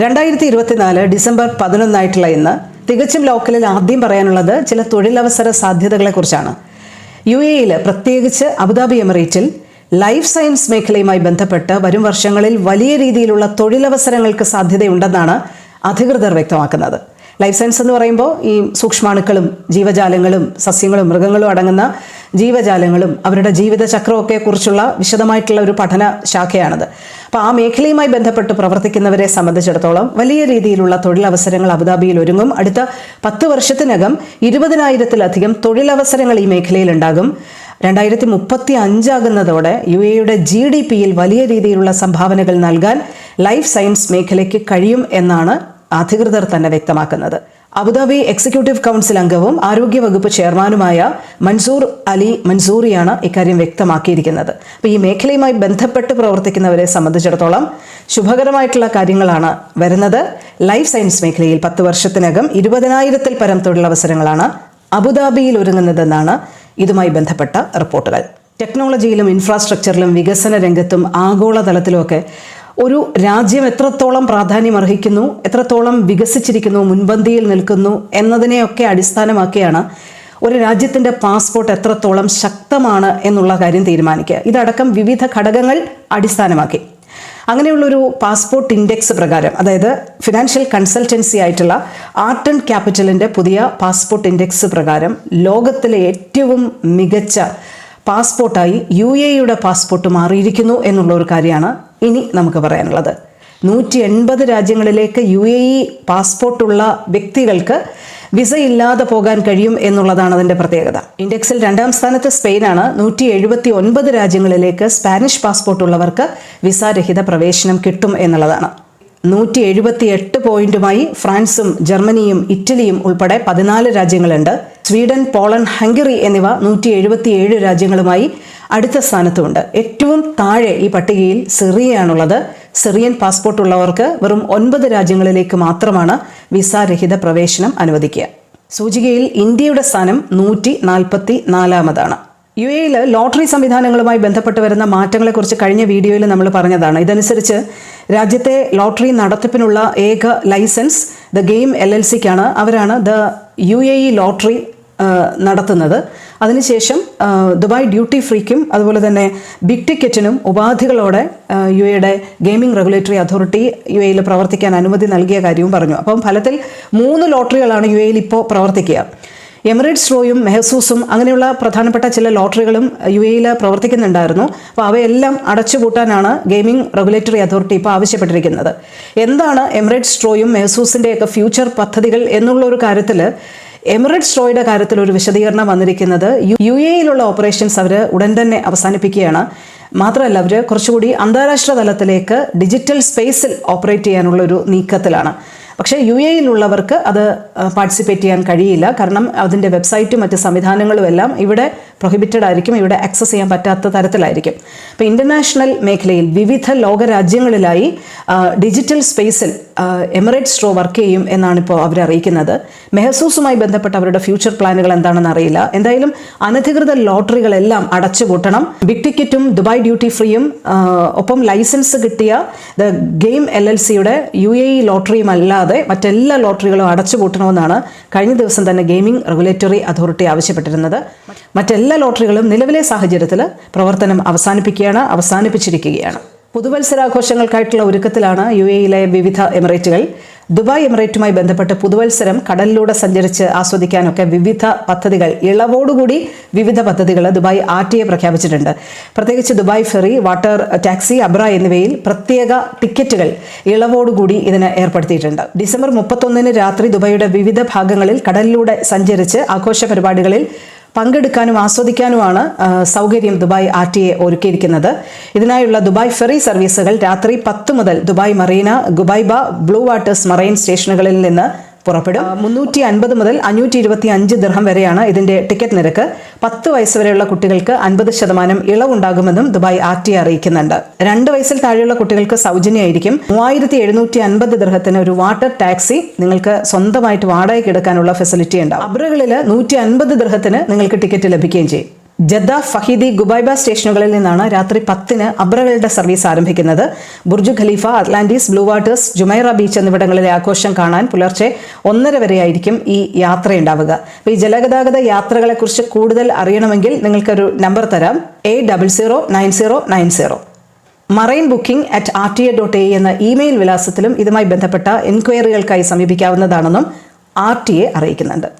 രണ്ടായിരത്തി ഇരുപത്തിനാല് ഡിസംബർ പതിനൊന്നായിട്ടുള്ള ഇന്ന് തികച്ചും ലോക്കലിൽ ആദ്യം പറയാനുള്ളത് ചില തൊഴിലവസര സാധ്യതകളെക്കുറിച്ചാണ്. യു എയിൽ പ്രത്യേകിച്ച് അബുദാബി എമിറേറ്റിൽ ലൈഫ് സയൻസ് മേഖലയുമായി ബന്ധപ്പെട്ട് വരും വർഷങ്ങളിൽ വലിയ രീതിയിലുള്ള തൊഴിലവസരങ്ങൾക്ക് സാധ്യതയുണ്ടെന്നാണ് അധികൃതർ വ്യക്തമാക്കുന്നത്. ലൈഫ് സയൻസ് എന്ന് പറയുമ്പോൾ ഈ സൂക്ഷ്മാണുക്കളും ജീവജാലങ്ങളും സസ്യങ്ങളും മൃഗങ്ങളും അടങ്ങുന്ന ജീവജാലങ്ങളും അവരുടെ ജീവിത ചക്രമൊക്കെ കുറിച്ചുള്ള വിശദമായിട്ടുള്ള ഒരു പഠന ശാഖയാണത് അപ്പോൾ ആ മേഖലയുമായി ബന്ധപ്പെട്ട് പ്രവർത്തിക്കുന്നവരെ സംബന്ധിച്ചിടത്തോളം വലിയ രീതിയിലുള്ള തൊഴിലവസരങ്ങൾ അബുദാബിയിൽ ഒരുങ്ങും. അടുത്ത പത്ത് വർഷത്തിനകം ഇരുപതിനായിരത്തിലധികം തൊഴിലവസരങ്ങൾ ഈ മേഖലയിൽ ഉണ്ടാകും. രണ്ടായിരത്തി മുപ്പത്തി അഞ്ചാകുന്നതോടെ യു എയുടെ ജി ഡി പിയിൽ വലിയ രീതിയിലുള്ള സംഭാവനകൾ നൽകാൻ ലൈഫ് സയൻസ് മേഖലയ്ക്ക് കഴിയും എന്നാണ് അധികൃതർ തന്നെ വ്യക്തമാക്കുന്നത്. അബുദാബി എക്സിക്യൂട്ടീവ് കൗൺസിൽ അംഗവും ആരോഗ്യവകുപ്പ് ചെയർമാനുമായ മൻസൂർ അലി മൻസൂറിയാണ് ഇക്കാര്യം വ്യക്തമാക്കിയിരിക്കുന്നത്. അപ്പോൾ ഈ മേഖലയുമായി ബന്ധപ്പെട്ട് പ്രവർത്തിക്കുന്നവരെ സംബന്ധിച്ചിടത്തോളം ശുഭകരമായിട്ടുള്ള കാര്യങ്ങളാണ് വരുന്നത്. ലൈഫ് സയൻസ് മേഖലയിൽ പത്ത് വർഷത്തിനകം ഇരുപതിനായിരത്തിൽ പരം തൊഴിലവസരങ്ങളാണ് അബുദാബിയിൽ ഒരുങ്ങുന്നതെന്നാണ് ഇതുമായി ബന്ധപ്പെട്ട റിപ്പോർട്ടുകൾ. ടെക്നോളജിയിലും ഇൻഫ്രാസ്ട്രക്ചറിലും വികസന രംഗത്തും ആഗോളതലത്തിലുമൊക്കെ ഒരു രാജ്യം എത്രത്തോളം പ്രാധാന്യം അർഹിക്കുന്നു എത്രത്തോളം വികസിച്ചിരിക്കുന്നു മുൻപന്തിയിൽ നിൽക്കുന്നു എന്നതിനെയൊക്കെ അടിസ്ഥാനമാക്കിയാണ് ഒരു രാജ്യത്തിന്റെ പാസ്പോർട്ട് എത്രത്തോളം ശക്തമാണ് എന്നുള്ള കാര്യം തീരുമാനിക്കുക. ഇതടക്കം വിവിധ ഘടകങ്ങൾ അടിസ്ഥാനമാക്കി. അങ്ങനെയുള്ളൊരു പാസ്പോർട്ട് ഇൻഡെക്സ് പ്രകാരം അതായത് ഫിനാൻഷ്യൽ കൺസൾട്ടൻസി ആയിട്ടുള്ള ആർട്ട് ആൻഡ് ക്യാപിറ്റലിന്റെ പുതിയ പാസ്പോർട്ട് ഇൻഡെക്സ് പ്രകാരം ലോകത്തിലെ ഏറ്റവും മികച്ച പാസ്പോർട്ടായി യു എയുടെ പാസ്പോർട്ട് മാറിയിരിക്കുന്നു എന്നുള്ള ഒരു കാര്യമാണ് ഇനി നമുക്ക് പറയാനുള്ളത്. നൂറ്റി എൺപത് രാജ്യങ്ങളിലേക്ക് യു എ ഇ പാസ്പോർട്ടുള്ള വ്യക്തികൾക്ക് വിസ ഇല്ലാതെ പോകാൻ കഴിയും എന്നുള്ളതാണ് അതിന്റെ പ്രത്യേകത. ഇൻഡെക്സിൽ രണ്ടാം സ്ഥാനത്ത് സ്പെയിനാണ്. നൂറ്റി എഴുപത്തി ഒൻപത് രാജ്യങ്ങളിലേക്ക് സ്പാനിഷ് പാസ്പോർട്ട് ഉള്ളവർക്ക് വിസാരഹിത പ്രവേശനം കിട്ടും എന്നുള്ളതാണ്. നൂറ്റി എഴുപത്തി എട്ട് പോയിന്റുമായി ഫ്രാൻസും ജർമ്മനിയും ഇറ്റലിയും ഉൾപ്പെടെ പതിനാല് രാജ്യങ്ങളുണ്ട്. സ്വീഡൻ പോളണ്ട് ഹംഗറി എന്നിവ നൂറ്റി എഴുപത്തിയേഴ് രാജ്യങ്ങളുമായി അടുത്ത സ്ഥാനത്തുമുണ്ട്. ഏറ്റവും താഴെ ഈ പട്ടികയിൽ സിറിയയാണുള്ളത്. സിറിയൻ പാസ്പോർട്ട് ഉള്ളവർക്ക് വെറും ഒൻപത് രാജ്യങ്ങളിലേക്ക് മാത്രമാണ് വിസാരഹിത പ്രവേശനം അനുവദിക്കുക. സൂചികയിൽ ഇന്ത്യയുടെ സ്ഥാനം നൂറ്റി നാൽപ്പത്തി നാലാമതാണ് യു എയിൽ ലോട്ടറി സംവിധാനങ്ങളുമായി ബന്ധപ്പെട്ട് വരുന്ന മാറ്റങ്ങളെക്കുറിച്ച് കഴിഞ്ഞ വീഡിയോയിൽ നമ്മൾ പറഞ്ഞതാണ്. ഇതനുസരിച്ച് രാജ്യത്തെ ലോട്ടറി നടത്തിപ്പിനുള്ള ഏക licence the game L L സിക്കാണ്. അവരാണ് the U A E lottery നടത്തുന്നത്. അതിനുശേഷം ദുബായ് ഡ്യൂട്ടി ഫ്രീക്കും അതുപോലെ തന്നെ ബിഗ് ടിക്കറ്റിനും ഉപാധികളോടെ യു എയുടെ ഗെയിമിംഗ് റെഗുലേറ്ററി അതോറിറ്റി യു എയിൽ പ്രവർത്തിക്കാൻ അനുമതി നൽകിയ കാര്യവും പറഞ്ഞു. അപ്പം ഫലത്തിൽ മൂന്ന് ലോട്ടറികളാണ് യു എയിൽ ഇപ്പോൾ പ്രവർത്തിക്കുക. എമിറേറ്റ്സ് റോയും മെഹസൂസും അങ്ങനെയുള്ള പ്രധാനപ്പെട്ട ചില ലോട്ടറികളും യു എയിൽ പ്രവർത്തിക്കുന്നുണ്ടായിരുന്നു. അപ്പോൾ അവയെല്ലാം അടച്ചുപൂട്ടാനാണ് ഗെയിമിംഗ് റെഗുലേറ്ററി അതോറിറ്റി ഇപ്പോൾ ആവശ്യപ്പെട്ടിരിക്കുന്നത്. എന്താണ് എമിറേറ്റ്സ് റോയും മെഹസൂസിന്റെയൊക്കെ ഫ്യൂച്ചർ പദ്ധതികൾ എന്നുള്ള ഒരു കാര്യത്തിൽ എമിറേറ്റ്സ് റോയുടെ കാര്യത്തിൽ ഒരു വിശദീകരണം വന്നിരിക്കുന്നത് യു എയിലുള്ള ഓപ്പറേഷൻസ് അവർ ഉടൻ തന്നെ അവസാനിപ്പിക്കുകയാണ്. മാത്രമല്ല അവർ കുറച്ചുകൂടി അന്താരാഷ്ട്ര തലത്തിലേക്ക് ഡിജിറ്റൽ സ്പേസിൽ ഓപ്പറേറ്റ് ചെയ്യാനുള്ള ഒരു നീക്കത്തിലാണ്. പക്ഷേ യു എയിലുള്ളവർക്ക് അത് പാർട്ടിസിപ്പേറ്റ് ചെയ്യാൻ കഴിയില്ല. കാരണം അതിന്റെ വെബ്സൈറ്റും മറ്റ് സംവിധാനങ്ങളും എല്ലാം ഇവിടെ പ്രൊഹിബിറ്റഡ് ആയിരിക്കും ഇവിടെ ആക്സസ് ചെയ്യാൻ പറ്റാത്ത തരത്തിലായിരിക്കും. അപ്പോൾ ഇന്റർനാഷണൽ മേഖലയിൽ വിവിധ ലോകരാജ്യങ്ങളിലായി ഡിജിറ്റൽ സ്പേസിൽ എമിറേറ്റ് എമിറേറ്റ്സ് സ്ട്രോ വർക്ക് ചെയ്യും എന്നാണ് ഇപ്പോൾ അവർ അറിയിക്കുന്നത്. മെഹസൂസുമായി ബന്ധപ്പെട്ട അവരുടെ ഫ്യൂച്ചർ പ്ലാനുകൾ എന്താണെന്ന് അറിയില്ല. എന്തായാലും അനധികൃത ലോട്ടറികളെല്ലാം അടച്ചുപൂട്ടണം. ബിഗ് ടിക്കറ്റും ദുബായ് ഡ്യൂട്ടി ഫ്രീയും ഒപ്പം ലൈസൻസ് കിട്ടിയ ദ ഗെയിം എൽ എൽ സിയുടെ യു എ ഇ ലോട്ടറിയും അല്ലാതെ മറ്റെല്ലാ ലോട്ടറികളും അടച്ചുപൂട്ടണമെന്നാണ് കഴിഞ്ഞ ദിവസം തന്നെ ഗെയിമിംഗ് റെഗുലേറ്ററി അതോറിറ്റി ആവശ്യപ്പെട്ടിരുന്നത്. മറ്റെല്ലാ ലോട്ടറികളും നിലവിലെ സാഹചര്യത്തിൽ പ്രവർത്തനം അവസാനിപ്പിക്കുകയാണ് അവസാനിപ്പിച്ചിരിക്കുകയാണ്. പുതുവത്സരാഘോഷങ്ങൾക്കായിട്ടുള്ള ഒരുക്കത്തിലാണ് യു എയിലെ വിവിധ എമിറേറ്റുകൾ. ദുബായ് എമിറേറ്റുമായി ബന്ധപ്പെട്ട് പുതുവത്സരം കടലിലൂടെ സഞ്ചരിച്ച് ആസ്വദിക്കാനൊക്കെ വിവിധ പദ്ധതികൾ ഇളവോടുകൂടി വിവിധ പദ്ധതികൾ ദുബായ് ആർ ടി എ പ്രഖ്യാപിച്ചിട്ടുണ്ട്. പ്രത്യേകിച്ച് ദുബായ് ഫെറി വാട്ടർ ടാക്സി അബ്ര എന്നിവയിൽ പ്രത്യേക ടിക്കറ്റുകൾ ഇളവോടുകൂടി ഇതിന് ഏർപ്പെടുത്തിയിട്ടുണ്ട്. ഡിസംബർ മുപ്പത്തൊന്നിന് രാത്രി ദുബായിയുടെ വിവിധ ഭാഗങ്ങളിൽ കടലിലൂടെ സഞ്ചരിച്ച് ആഘോഷ പരിപാടികളിൽ പങ്കെടുക്കാനും ആസ്വദിക്കാനുമാണ് സൗകര്യം ദുബായ് എ ഒരുക്കിയിരിക്കുന്നത്. ഇതിനായുള്ള ദുബായ് ഫെറി സർവീസുകൾ രാത്രി പത്ത് മുതൽ Dubai Marina Ghubaiba blue waters marine സ്റ്റേഷനുകളിൽ നിന്ന് പുറപ്പെടും. മുന്നൂറ്റി അൻപത് മുതൽ അഞ്ഞൂറ്റി ഇരുപത്തി അഞ്ച് ദിർഹം വരെയാണ് ഇതിന്റെ ടിക്കറ്റ് നിരക്ക്. പത്ത് വയസ്സ് വരെയുള്ള കുട്ടികൾക്ക് അൻപത് ശതമാനം ഇളവുണ്ടാകുമെന്നും ദുബായ് ആർ ടി അറിയിക്കുന്നുണ്ട്. രണ്ട് വയസ്സിൽ താഴെയുള്ള കുട്ടികൾക്ക് സൗജന്യമായിരിക്കും. മൂവായിരത്തി എഴുന്നൂറ്റി അൻപത് ദിർഹത്തിന് ഒരു വാട്ടർ ടാക്സി നിങ്ങൾക്ക് സ്വന്തമായിട്ട് വാടകയ്ക്ക് എടുക്കാനുള്ള ഫെസിലിറ്റി ഉണ്ടാവും. അബ്രകളിൽ നൂറ്റി അൻപത് ദിർഹത്തിന് നിങ്ങൾക്ക് ടിക്കറ്റ് ലഭിക്കുകയും ചെയ്യും. ജദ്ദ ഫഹീദി ഗുബൈബ സ്റ്റേഷനുകളിൽ നിന്നാണ് രാത്രി പത്തിന് അബ്രകളുടെ സർവീസ് ആരംഭിക്കുന്നത്. Burj Khalifa Atlantis blue waters Jumeirah beach എന്നിവിടങ്ങളിലെ ആഘോഷം കാണാൻ പുലർച്ചെ ഒന്നര വരെയായിരിക്കും ഈ യാത്രയുണ്ടാവുക. അപ്പോൾ ഈ ജലഗതാഗത യാത്രകളെക്കുറിച്ച് കൂടുതൽ അറിയണമെങ്കിൽ നിങ്ങൾക്കൊരു നമ്പർ തരാം. Eight double zero nine zero nine zero. Marine booking at R T A dot A എന്ന ഇമെയിൽ വിലാസത്തിലും ഇതുമായി ബന്ധപ്പെട്ട എൻക്വയറികൾക്കായി സമീപിക്കാവുന്നതാണെന്നും ആർ ടി എ അറിയിക്കുന്നുണ്ട്.